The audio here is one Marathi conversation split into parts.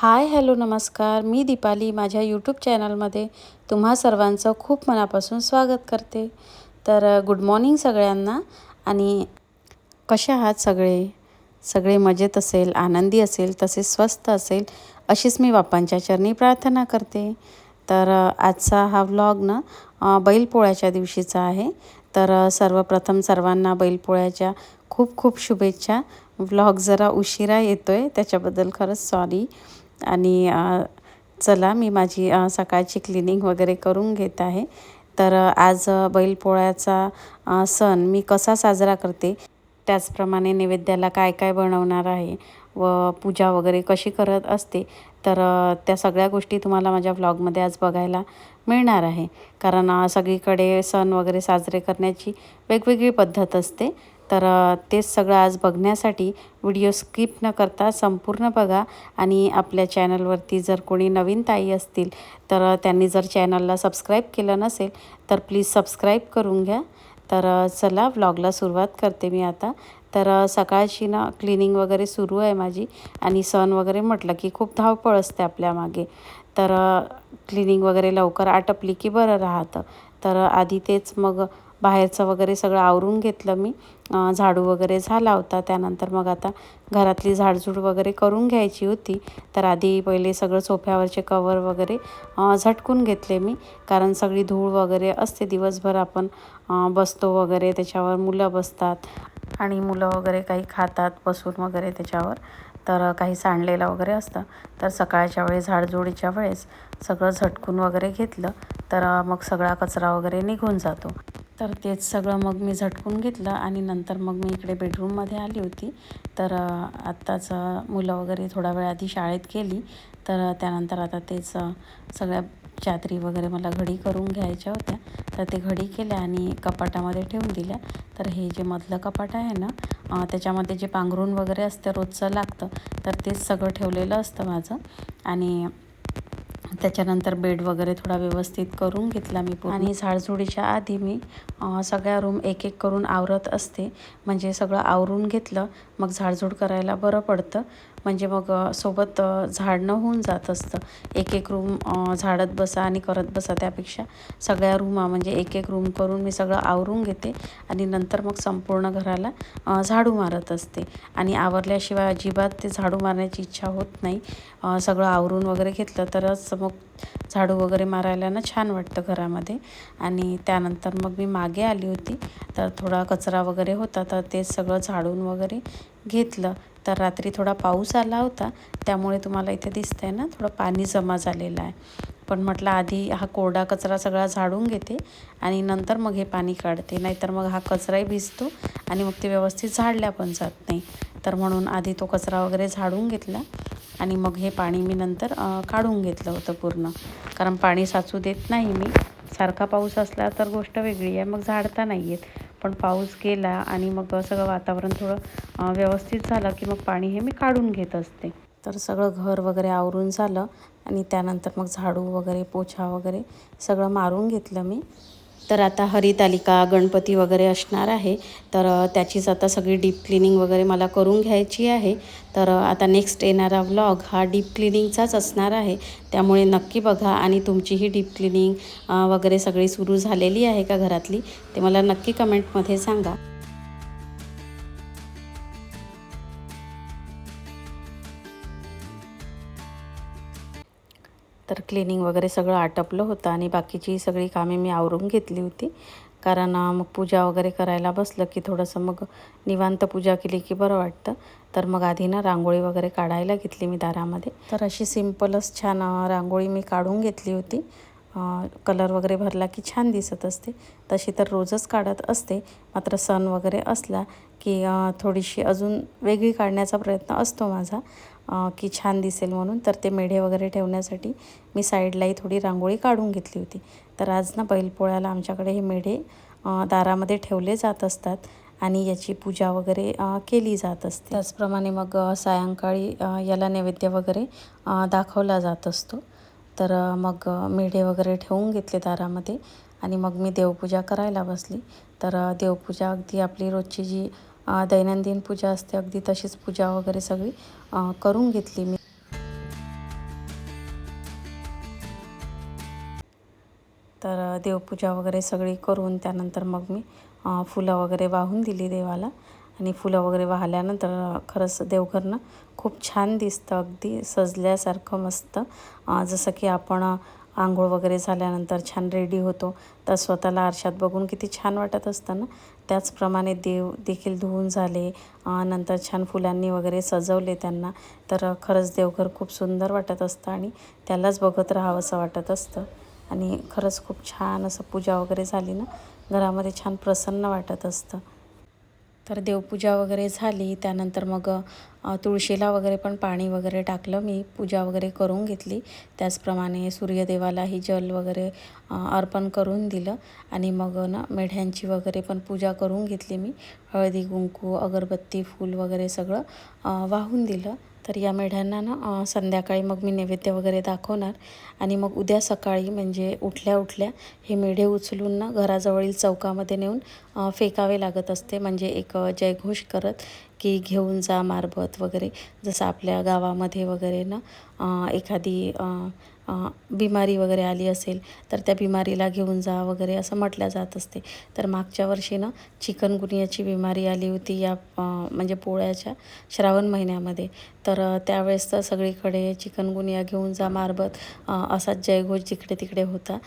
हाय हॅलो नमस्कार. मी दीपाली. माझ्या यूट्यूब चॅनलमध्ये तुम्हा सर्वांचं खूप मनापासून स्वागत करते. तर गुड मॉर्निंग सगळ्यांना. आणि कसे आहात सगळे? सगळे मजेत असेल आनंदी असेल तसेच स्वस्त असेल अशीच मी बाप्पांच्या चरणी प्रार्थना करते. तर आजचा हा व्लॉग ना बैलपोळ्याच्या दिवशीचा आहे. तर सर्वप्रथम सर्वांना बैलपोळ्याच्या खूप खूप शुभेच्छा. व्लॉग जरा उशिरा येतो आहे त्याच्याबद्दल खरंच सॉरी आणि चला मी माझी सकाळची क्लिनिंग वगैरे करून घेत आहे. तर आज बैलपोळ्याचा सण मी कसा साजरा करते त्याचप्रमाणे नैवेद्याला काय काय बनवणार आहे व पूजा वगैरे कशी करत असते तर त्या सगळ्या गोष्टी तुम्हाला माझ्या व्लॉगमध्ये आज बघायला मिळणार आहे. कारण सगळीकडे सण वगैरे साजरे करण्याची वेगवेगळी पद्धत असते. तर तेच सगळं आज बघण्यासाठी व्हिडिओ स्किप न करता संपूर्ण बघा आणि आपल्या चॅनलवरती जर कोणी नवीन ताई असतील तर त्यांनी जर चॅनलला सबस्क्राईब केलं नसेल तर प्लीज सबस्क्राईब करून घ्या. तर चला व्लॉगला सुरुवात करते मी आता. तर सकाळची ना क्लिनिंग वगैरे सुरू आहे माझी आणि सण वगैरे म्हटलं की खूप धावपळ असते आपल्या मागे. तर क्लिनिंग वगैरे लवकर आटपली की बरं राहतं. तर आधी तेच मग बाहेरचं वगैरे सगळं आवरून घेतलं मी. झाडू वगैरे झाला होता. त्यानंतर मग आता घरातली झाडझूड वगैरे करून घ्यायची होती. तर आधी पहिले सगळं सोफ्यावरचे कवर वगैरे झटकून घेतले मी. कारण सगळी धूळ वगैरे असते. दिवसभर आपण बसतो वगैरे त्याच्यावर मुलं बसतात. आणि मुलं वगैरे काही खातात बसून वगैरे त्याच्यावर. तर काही सांडलेलं वगैरे असतं. तर सकाळच्या वेळेस झाडझुडीच्या वेळेस सगळं झटकून वगैरे घेतलं. तर मग सगळा कचरा वगैरे निघून जातो. तर तेच सगळं मग मी झटकून घेतलं आणि नंतर मग मी इकडे बेडरूममध्ये आली होती. तर आत्ताच मुलं वगैरे थोडा वेळ आधी शाळेत गेली. तर त्यानंतर आता तेच सगळ्या चादरी वगैरे मला घडी करून घ्यायच्या होत्या. तर ते घडी केल्या आणि कपाटामध्ये ठेवून दिल्या. तर हे जे मधलं कपाट आहे ना त्याच्यामध्ये जे पांघरून वगैरे असतं रोजचं लागतं तर तेच सगळं ठेवलेलं असतं माझं. आणि त्याच्यानंतर बेड वगैरे थोडा व्यवस्थित करून घेतला मी आणि झाडझुडीच्या आधी मी सगळ्या रूम एक एक करून आवरत असते. म्हणजे सगळं आवरून घेतलं मग झाडझूड करायला बरं पडतं. म्हणजे मग सोबत झाडणं होऊन जात असतं. एक एक रूम झाडत बसा आणि करत बसा त्यापेक्षा सगळ्या रूमा म्हणजे एक एक रूम करून मी सगळं आवरून घेते आणि नंतर मग संपूर्ण घराला झाडू मारत असते. आणि आवरल्याशिवाय अजिबात ते झाडू मारण्याची इच्छा होत नाही. सगळं आवरून वगैरे घेतलं तरच मग झाडू वगैरे मारायला ना छान वाटतं घरामध्ये. आणि त्यानंतर मग मी मागे आली होती. तर थोडा कचरा वगैरे होता तर ते सगळं झाडून वगैरे घेतलं. तर रात्री थोडा पाऊस आला होता त्यामुळे तुम्हाला इथे दिसतं आहे ना थोडं पाणी जमा झालेलं आहे. पण म्हटलं आधी हा कोरडा कचरा सगळा झाडून घेते आणि नंतर मग हे पाणी काढते. नाहीतर मग हा कचराही भिजतो आणि मग ते व्यवस्थित झाडल्या पण जात नाही. तर म्हणून आधी तो कचरा वगैरे झाडून घेतला आणि मग हे पाणी मी नंतर काढून घेतलं होतं पूर्ण. कारण पाणी साचू देत नाही मी. सारखा पाऊस असला तर गोष्ट वेगळी आहे. मग झाडता नाही आहेत पण पाऊस गेला आणि मग सगळं वातावरण थोडं व्यवस्थित झालं की मग पाणी हे मी काढून घेत असते. तर सगळं घर वगैरे आवरून झालं आणि त्यानंतर मग झाडू वगैरे पोछा वगैरे सगळं मारून घेतलं मी. तर आता हरितालिका गणपती वगैरे असणार आहे. तर त्याचीच आता सगळी डीप क्लिनिंग वगैरे मला करून घ्यायची आहे. तर आता नेक्स्ट येणारा व्लॉग हा डीप क्लिनिंगचाच असणार आहे. त्यामुळे नक्की बघा आणि तुमचीही डीप क्लिनिंग वगैरे सगळी सुरू झालेली आहे का घरातली ते मला नक्की कमेंटमध्ये सांगा. तर क्लिनिंग वगैरे सगळं आटपलं होतं आणि बाकीची सगळी कामे मी आवरून घेतली होती. कारण मग पूजा वगैरे करायला बसलं की थोडंसं मग निवांत पूजा केली की बरं वाटतं. तर मग आधी ना रांगोळी वगैरे काढायला घेतली मी दारामध्ये. तर अशी सिम्पलच छान रांगोळी मी काढून घेतली होती. कलर वगैरे भरला की छान दिसत असते. तशी तर रोजच काढत असते. मात्र सण वगैरे असला की थोडीशी अजून वेगळी काढण्याचा प्रयत्न असतो माझा. की छान दिसेल म्हणून. तर ते मेढे वगैरे ठेवण्यासाठी मी साईडलाही थोडी रांगोळी काढून घेतली होती. तर आज ना बैलपोळ्याला आमच्याकडे हे मेढे दारामध्ये ठेवले जात असतात आणि याची पूजा वगैरे केली जात असते. त्याचप्रमाणे मग सायंकाळी याला नैवेद्य वगैरे दाखवला जात असतो. तर मग मेढे वगैरे ठेवून घेतले दारामध्ये आणि मग मी देवपूजा करायला बसली. तर देवपूजा अगदी आपली रोजची जी दैनंदिन पूजा असते अगदी तशीच पूजा वगैरे सगळी करून घेतली मी. तर देवपूजा वगैरे सगळी करून त्यानंतर मग मी फुलं वगैरे वाहून दिली देवाला. आणि फुलं वगैरे वाहल्यानंतर खरंच देवघरनं खूप छान दिसतं अगदी सजल्यासारखं मस्त. जसं की आपण आंघोळ वगैरे झाल्यानंतर छान रेडी होतो. तर स्वतःला आरशात बघून किती छान वाटत असतं ना? त्याचप्रमाणे देव देखील धुवून झाले नंतर छान फुलांनी वगैरे सजवले त्यांना. तर खरंच देवघर खूप सुंदर वाटत असतं आणि त्यालाच बघत राहावं असं वाटत असतं. आणि खरंच खूप छान असं पूजा वगैरे झाली ना? घरामध्ये छान प्रसन्न वाटत असतं. तर देवपूजा वगैरे झाली. त्यानंतर मग तुळशीला वगैरे पण पाणी वगैरे टाकलं. मी पूजा वगैरे करून घेतली. त्याचप्रमाणे सूर्यदेवालाही जल वगैरे अर्पण करून दिलं. आणि मग ना मेढ्यांची वगैरे पण पूजा करून घेतली मी. हळदी कुंकू अगरबत्ती फूल वगैरे सगळं वाहून दिलं. तर या मेढ्यांना ना संध्याकाळी मग मी नैवेद्य वगैरे दाखवणार. आणि मग उद्या सकाळी म्हणजे उठल्या उठल्या हे मेढे उचलून ना घराजवळील चौकामध्ये नेऊन फेकावे लागत असते. म्हणजे एक जयघोष करत की घेऊन जा मारबत वगैरे. जसं आपल्या गावामध्ये वगैरे ना एखादी बिमारी वगैरे आली असेल तर त्या बिमारीला घेऊन जा वगैरे असं म्हटलं जात असते. तर मागच्या वर्षी ना चिकनगुनियाची बिमारी आली होती या म्हणजे पोळ्याच्या श्रावण महिन्यामध्ये. तर त्यावेळेस तर सगळीकडे चिकनगुनिया घेऊन जा मारबत असा असाच जयघोष जिकडे तिकडे होता.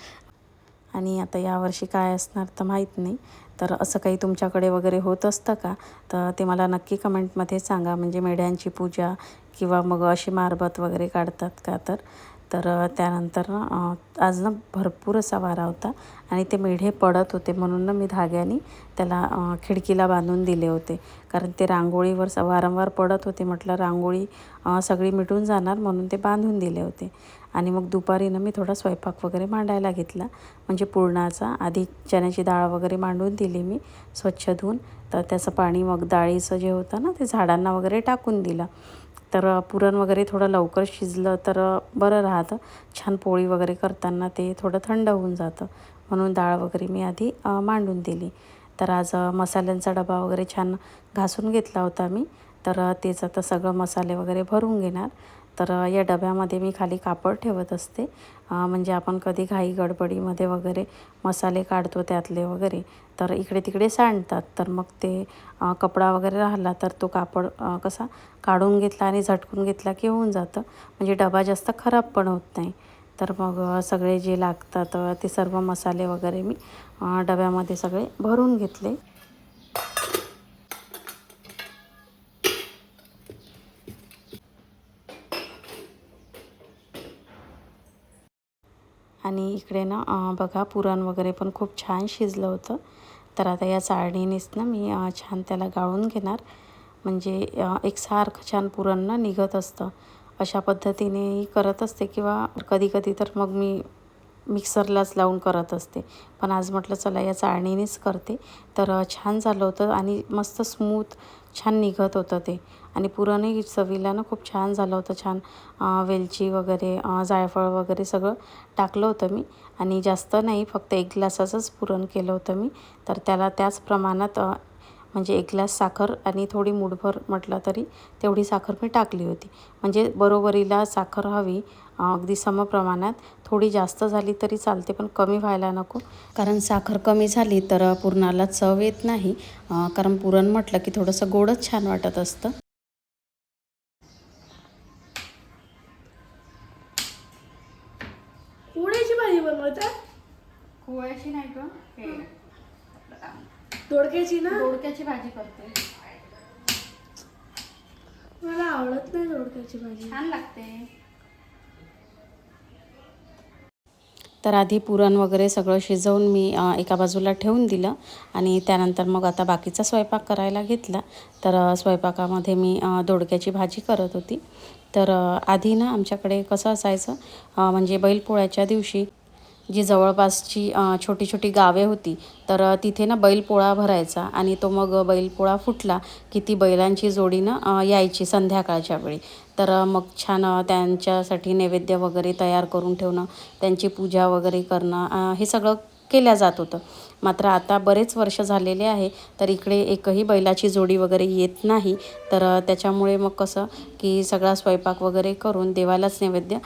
आणि आता यावर्षी काय असणार तर माहीत नाही. तर असं काही तुमच्याकडे वगैरे होत असतं का? तर ते मला नक्की कमेंटमध्ये सांगा. म्हणजे मेढ्यांची पूजा किंवा मग अशी मारबत वगैरे काढतात का तर? तर त्यानंतर ना आज ना भरपूर असा वारा होता आणि ते मेढे पडत होते म्हणून ना मी धाग्याने त्याला खिडकीला बांधून दिले होते. कारण ते रांगोळीवर स वारंवार पडत होते म्हटलं रांगोळी सगळी मिटून जाणार म्हणून ते बांधून दिले होते. आणि मग दुपारी ना मी थोडा स्वयंपाक वगैरे मांडायला घेतला. म्हणजे पुरणाचा आधी चण्याची डाळ वगैरे मांडून दिली मी स्वच्छ धुवून. तर त्याचं पाणी मग डाळीचं जे होतं ना ते झाडांना वगैरे टाकून दिलं. तर पुरण वगैरे थोडं लवकर शिजलं तर बरं राहतं. छान पोळी वगैरे करताना ते थोडं थंड होऊन जातं. म्हणून डाळ वगैरे मी आधी मांडून दिली. तर आज मसाल्यांचा डबा वगैरे छान घासून घेतला होता मी. तर त्याचं तेच आता सगळं मसाले वगैरे भरून घेणार. तर या डब्यामध्ये मी खाली कापड ठेवत असते. म्हणजे आपण कधी घाई गडबडीमध्ये वगैरे मसाले काढतो त्यातले वगैरे तर इकडे तिकडे सांडतात. तर मग ते कपडा वगैरे राहिला तर तो कापड कसा काढून घेतला आणि झटकून घेतला की होऊन जातं. म्हणजे डबा जास्त खराब पण होत नाही. तर मग सगळे जे लागतात ते सर्व मसाले वगैरे मी डब्यामध्ये सगळे भरून घेतले. आणि इकडे ना बघा पुरण वगैरे पण खूप छान शिजलं होतं. तर आता या चाळणीनेच ना मी छान त्याला गाळून घेणार. म्हणजे एक एकसारखं छान पुरण ना निघत असतं. अशा पद्धतीनेही करत असते किंवा कधी कधी तर मग मी मिक्सरलाच लावून करत असते. पण आज म्हटलं चला या चाळणीनेच करते. तर छान झालं होतं आणि मस्त स्मूथ छान निघत होतं ते. आणि पुरणही चवीला ना खूप छान झालं होतं. छान वेलची वगैरे जायफळ वगैरे सगळं टाकलं होतं मी. आणि जास्त नाही फक्त एक ग्लासाचंच पुरण केलं होतं मी. तर त्याला त्याच प्रमाणात म्हणजे एक ग्लास साखर आणि थोडी मूठभर म्हटलं तरी तेवढी साखर मी टाकली होती. म्हणजे बरोबरीला साखर हवी अगदी समप्रमाणात थोडी जास्त झाली तरी चालते पण कमी व्हायला नको. कारण साखर कमी झाली तर पुरणाला चव येत नाही. कारण पुरण म्हटलं की थोडंसं गोडच छान वाटत असतं. कुड्याची भाजी कोवळ्याची नाही हे. दोडक्याची ना? दोडक्याची भाजी करते. मला आवडत नाही दोडक्याची भाजी. छान लागते. तर आधी पुरण वगैरे सगळं शिजवून मी एका बाजूला ठेवून दिलं आणि त्यानंतर मग आता बाकीचा स्वयंपाक करायला घेतला. तर स्वयंपाकामध्ये मी दोडक्याची भाजी करत होती. तर आधी ना आमच्याकडे कसं असायचं म्हणजे बैलपोळ्याच्या दिवशी जी जवळपासची छोटी छोटी गावे होती तर तिथे ना बैलपोळा भरायचा आणि तो मग बैलपोळा फुटला की ती बैलांची जोडी ना यायची संध्याकाळच्या वेळी. तर मग छान त्यांच्यासाठी नैवेद्य वगैरे तयार करून ठेवणं त्यांची पूजा वगैरे करणं हे सगळं केल्या जात होतं. मात्र आता बरेच वर्ष झालेले आहे तर इकडे एकही बैलाची जोडी वगैरे येत नाही. तर त्याच्यामुळे मग कसं की सगळा स्वयंपाक वगैरे करून देवालाच नैवेद्य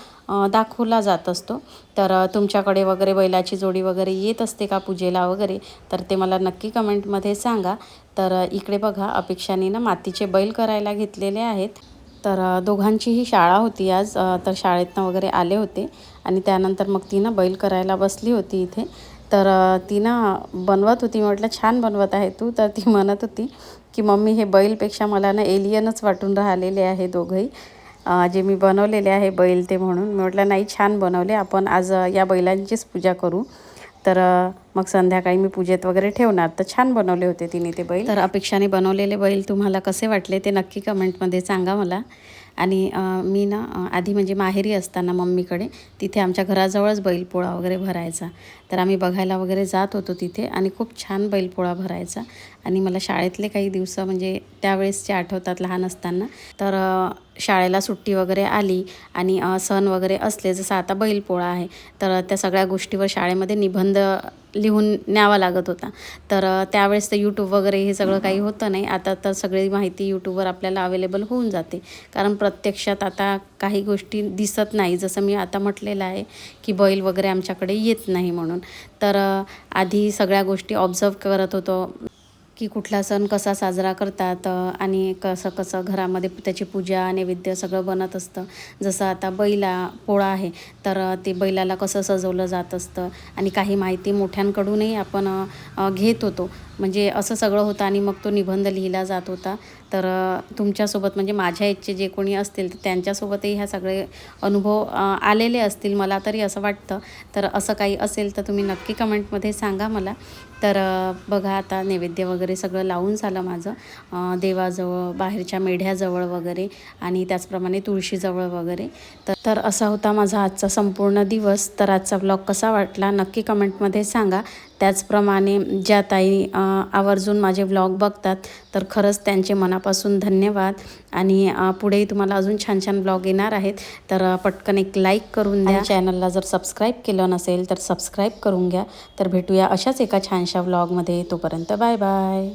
दाखवला जात असतो. तर तुमच्याकडे वगैरे बैलाची जोडी वगैरे येत असते का पूजेला वगैरे? तर ते मला नक्की कमेंटमध्ये सांगा. तर इकडे बघा अपेक्षाने ना मातीचे बैल करायला घेतलेले आहेत. तर दोघांचीही शाळा होती आज तर शाळेतनं वगैरे आले होते. आणि त्यानंतर मग ती ना बैल करायला बसली होती इथे. तर तिनं ती ना बनवत होती. म्हटलं छान बनवत आहे तू. तर ती म्हणत होती की मम्मी हे बैलपेक्षा मला ना एलियनच वाटून राहिलेले आहे दोघंही. जे मी बनवलेले आहे बैल ते म्हणून. मी म्हटलं नाही छान बनवले. आपण आज या बैलांचीच पूजा करू. तर मग संध्याकाळी मी पूजेत वगैरे ठेवणार. तर छान बनवले होते तिने ते बैल. तर अपेक्षाने बनवलेले बैल तुम्हाला कसे वाटले ते नक्की कमेंटमध्ये सांगा मला. आणि मी ना आधी म्हणजे माहेरी असताना मम्मीकडे तिथे आमच्या घराजवळच बैलपोळा वगैरे भरायचा. तर आम्ही बघायला वगैरे जात होतो तिथे आणि खूप छान बैलपोळा भरायचा. आणि मला शाळेतले काही दिवस म्हणजे त्यावेळेसचे आठवतात लहान असताना. तर शाळेला सुट्टी वगैरे आली आणि सण वगैरे असले जसं आता बैलपोळा आहे तर त्या सगळ्या गोष्टीवर शाळेमध्ये निबंध लिहून न्यावा लागत होता. तर त्यावेळेस तर यूट्यूब वगैरे हे सगळं काही होतं नाही. आता तर सगळी माहिती यूट्यूबवर आपल्याला अवेलेबल होऊन जाते. कारण प्रत्यक्षात आता काही गोष्टी दिसत नाही. जसं मी आता म्हटलेलं आहे की बैल वगैरे आमच्याकडे येत नाही म्हणून. तर आधी सगळ्या गोष्टी ऑब्झर्व करत होतो. की कुठला सण कसा साजरा करतात आणि कसं कसं घरामध्ये त्याची पूजा नैवेद्य सगळं बनत असतं. जसं आता बैला पोळा आहे तर ते बैलाला कसं सजवलं जात असतं आणि काही माहिती मोठ्यांकडूनही आपण घेत होतो. म्हणजे असं सगळं होतं आणि मग तो निबंध लिहिला जात होता. तर तुमच्यासोबत म्हणजे माझ्या इच्छे जे कोणी असतील तर त्यांच्यासोबतही ह्या सगळे अनुभव आलेले असतील मला तरी असं वाटतं. तर असं काही असेल तर तुम्ही नक्की कमेंटमध्ये सांगा मला. तर बघा आता नैवेद्य वगैरे सगळं लावून झालं माझं. देवाजवळ बाहेरच्या मेढ्याजवळ वगैरे आणि त्याचप्रमाणे तुळशीजवळ वगैरे. तर तर असा होता माझा आजचा संपूर्ण दिवस. तर आजचा ब्लॉग कसा वाटला नक्की कमेंटमध्ये सांगा. त्याचप्रमाणे ज्या ताई आवर्जून माझे व्लॉग बघतात तर खरंच त्यांचे मनापासून धन्यवाद. आणि पुढेही तुम्हाला अजून छान छान ब्लॉग येणार आहेत तर पटकन एक लाईक करून द्या. चॅनलला जर सबस्क्राईब केलं नसेल तर सबस्क्राईब करून घ्या. तर भेटूया अशाच एका छानशा व्लॉगमध्ये तोपर्यंत बाय बाय